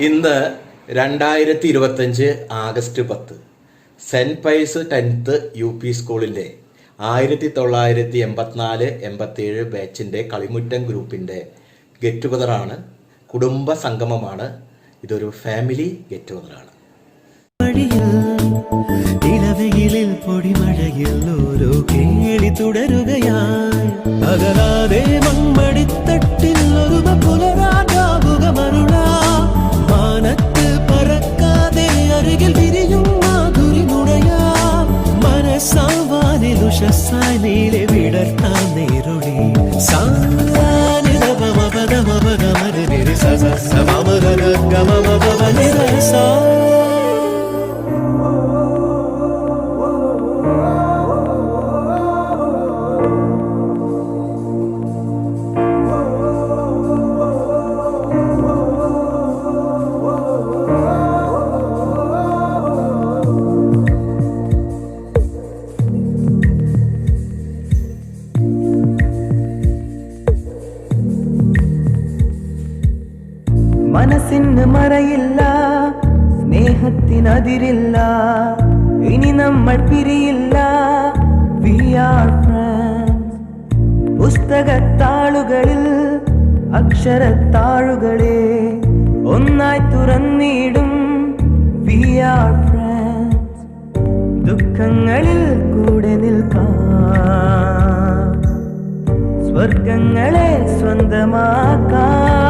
ഇന്ന് രണ്ടായിരത്തി ഇരുപത്തഞ്ച് ആഗസ്റ്റ് പത്ത്. Saint Pius tenth U P സ്കൂളിന്റെ ആയിരത്തി തൊള്ളായിരത്തി എൺപത്തിനാല് എൺപത്തിയേഴ് ബാച്ചിന്റെ കളിമുറ്റം ഗ്രൂപ്പിന്റെ ഗെറ്റ് ടുഗതറാണ് കുടുംബ സംഗമമാണ്. ഇതൊരു ഫാമിലി ഗെറ്റ് വഴിയിൽ ഇളവെയിലിൽ പൊടിമഴയിൽ ഓരോ കേളി ഒരു പറക്കാതെ വിടർത്താൻ നേരുളി. स मम गम मम निरसा മനസ്സിന് മറയില്ല സ്നേഹത്തിനതിരില്ല ഇനി നമ്മൾ പിരിയില്ല. വി ആർ പുസ്തകത്താളുകളിൽ അക്ഷരത്താളുകളെ ഒന്നായി തുറന്നിടും. വി ആർ ദുഃഖങ്ങളിൽ കൂടെ നിൽക്കാം. സ്വർഗങ്ങളെ സ്വന്തമാക്കാം.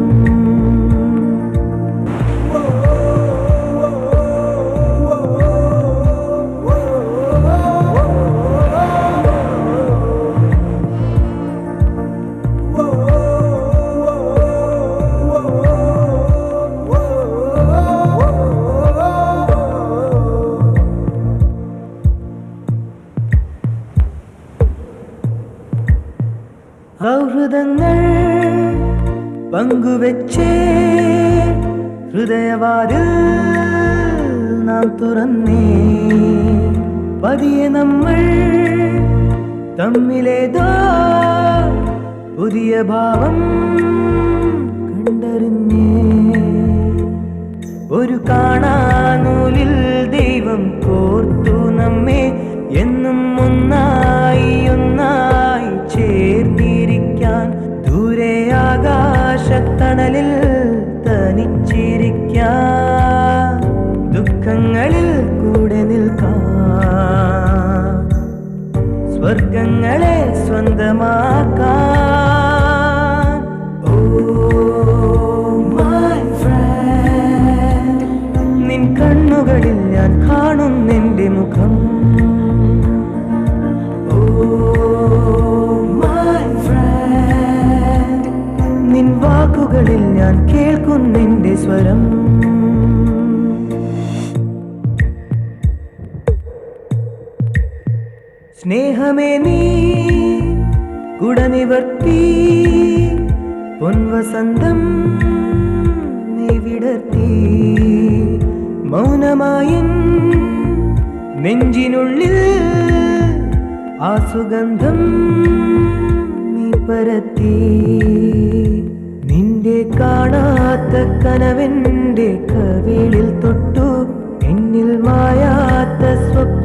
സൗഹൃദങ്ങൾ പങ്കുവെച്ചേ. ഹൃദയവാരിൽ നാം തുറന്നേ. പതിയെ നമ്മൾ തമ്മിലേതോ പുതിയ ഭാവം കണ്ടറിഞ്ഞേ. സ്വർഗങ്ങളെ സ്വന്തമാക്കാൻ. നിൻ കണ്ണുകളിൽ ഞാൻ കാണുന്നെന്റെ മുഖം. നിൻ വാക്കുകളിൽ ഞാൻ കേൾക്കുന്നെന്റെ സ്വരം. സ്നേഹമേ നീ കുടനിവർത്തി പൊൻവസന്തം നീ വിടർത്തി. മൗനമായൻ നെഞ്ചിനുള്ളിൽ ആ സുഗന്ധം നീ പരത്തി. നിന്റെ കാണാത്ത കനവെന്റെ കവിളിൽ തൊട്ടു എന്നിൽ മായാത്ത സ്വപ്നങ്ങൾ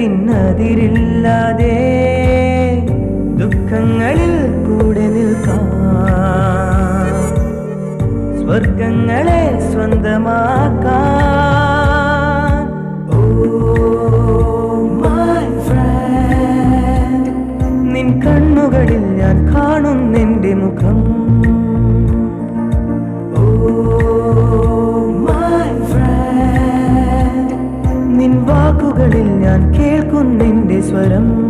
സ്നേഹത്തിനതിരില്ലാതെ ദുഃഖങ്ങളിൽ കൂടെ നിൽക്കാം. സ്വർഗങ്ങളെ സ്വന്തമാക്കാൻ ഞാൻ കേൾക്കുന്നെന്റെ സ്വരം